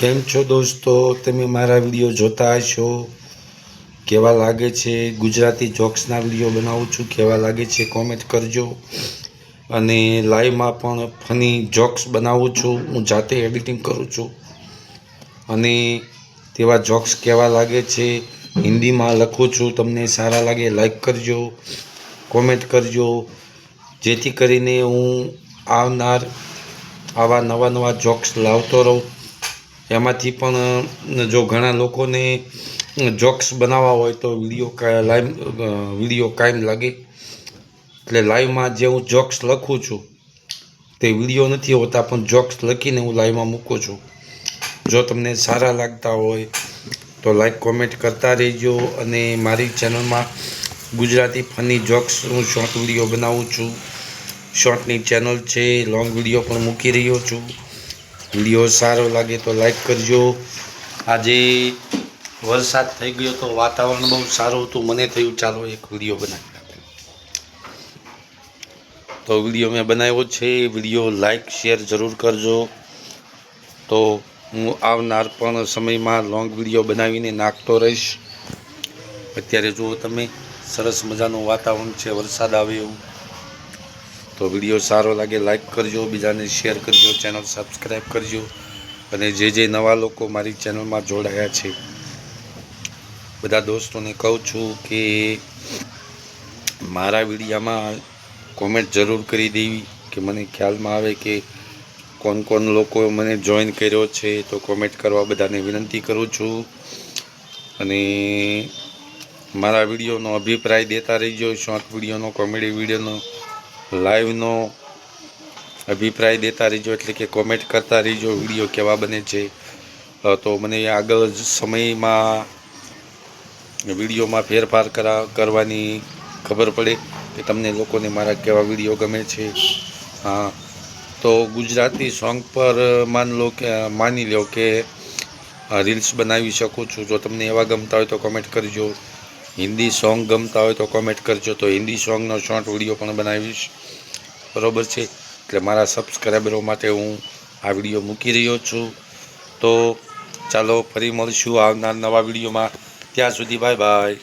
કેમ છો દોસ્તો? તમે મારા વીડિયો જોતા હશો? કેવા લાગે છે? ગુજરાતી જોક્સના વીડિયો બનાવું છું. કેવા લાગે છે? કોમેન્ટ કરજો. અને લાઈવમાં પણ ફની જોક્સ બનાવું છું. હું જાતે એડિટિંગ કરું છું. અને તેવા જોક્સ કેવા લાગે છે? હિન્દીમાં લખું છું. તમને સારા લાગે લાઈક કરજો, કોમેન્ટ કરજો. જેથી કરીને હું આવનાર આવા નવા નવા જોક્સ લાવતો રહું. એમાંથી પણ જો ઘણા લોકોને જોક્સ બનાવવા હોય તો વીડિયો લાઈવ વીડિયો કાયમ લાગે. એટલે લાઈવમાં જે હું જોક્સ લખું છું, તે વીડિયો નથી હોતા, પણ જોક્સ લખીને હું લાઈવમાં મૂકું છું. જો તમને સારા લાગતા હોય, તો લાઈક, કોમેન્ટ કરતા રહેજો અને મારી ચેનલમાં ગુજરાતી ફની જોક્સ હું શોર્ટ વીડિયો બનાવું છું. શોર્ટની ચેનલ છે, લોંગ વીડિયો પણ મૂકી રહ્યો છું. વીડિયો સારો લાગે તો લાઈક કરજો. આજે વરસાદ થઈ ગયો તો વાતાવરણ બહુ સારું હતું. મને થયું, ચાલો એક વીડિયો બનાવી તો વીડિયો મેં બનાવ્યો છે. વીડિયો લાઈક, શેર જરૂર કરજો. તો હું આવનાર પણ સમયમાં લોંગ વીડિયો બનાવીને નાખતો રહીશ. અત્યારે જુઓ તમે, સરસ મજાનું વાતાવરણ છે. વરસાદ આવે એવું. તો વીડિયો સારો લાગે લાઇક કરજો, બીજાને શેર કરજો ચેનલ સબસ્ક્રાઈબ કરજો. અને જે જે નવા લોકો મારી ચેનલમાં જોડાયા છે, બધા દોસ્તોને કહું છું કે મારા વિડીયામાં કોમેન્ટ જરૂર કરી દેવી, કે મને ખ્યાલમાં આવે કે કોણ કોણ લોકો મને જોઈન કર્યો છે, તો કોમેન્ટ કરવા બધાને વિનંતી કરું છું. અને મારા વિડીયોનો અભિપ્રાય દેતા રહીજો શોર્ટ વિડીયોનો કોમેડી વિડીયોનો. લાઈવનો અભિપ્રાય દેતા રહીજો, એટલે કે કોમેન્ટ કરતા રહીજો, વીડિયો કેવા બને છે. તો મને આગળ સમયમાં વિડીયોમાં ફેરફાર કરા, કરવાની ખબર પડે કે તમને લોકોને મારા કેવા વીડિયો ગમે છે. હા, તો ગુજરાતી સોંગ પર માન લો કે, માની લો કે રીલ્સ બનાવી શકું છું. જો તમને એવા ગમતા હોય તો કોમેન્ટ કરજો. હિન્દી સોંગ ગમતા હોય તો કોમેન્ટ કરજો. તો હિન્દી સોંગનો શોર્ટ વીડિયો પણ બનાવીશ. બરાબર છે? એટલે મારા સબસ્ક્રાઈબરો માટે હું આ વીડિયો મૂકી રહ્યો છું. તો ચાલો ફરી મળશું આવનાર નવા વિડીયોમાં ત્યાં સુધી બાય બાય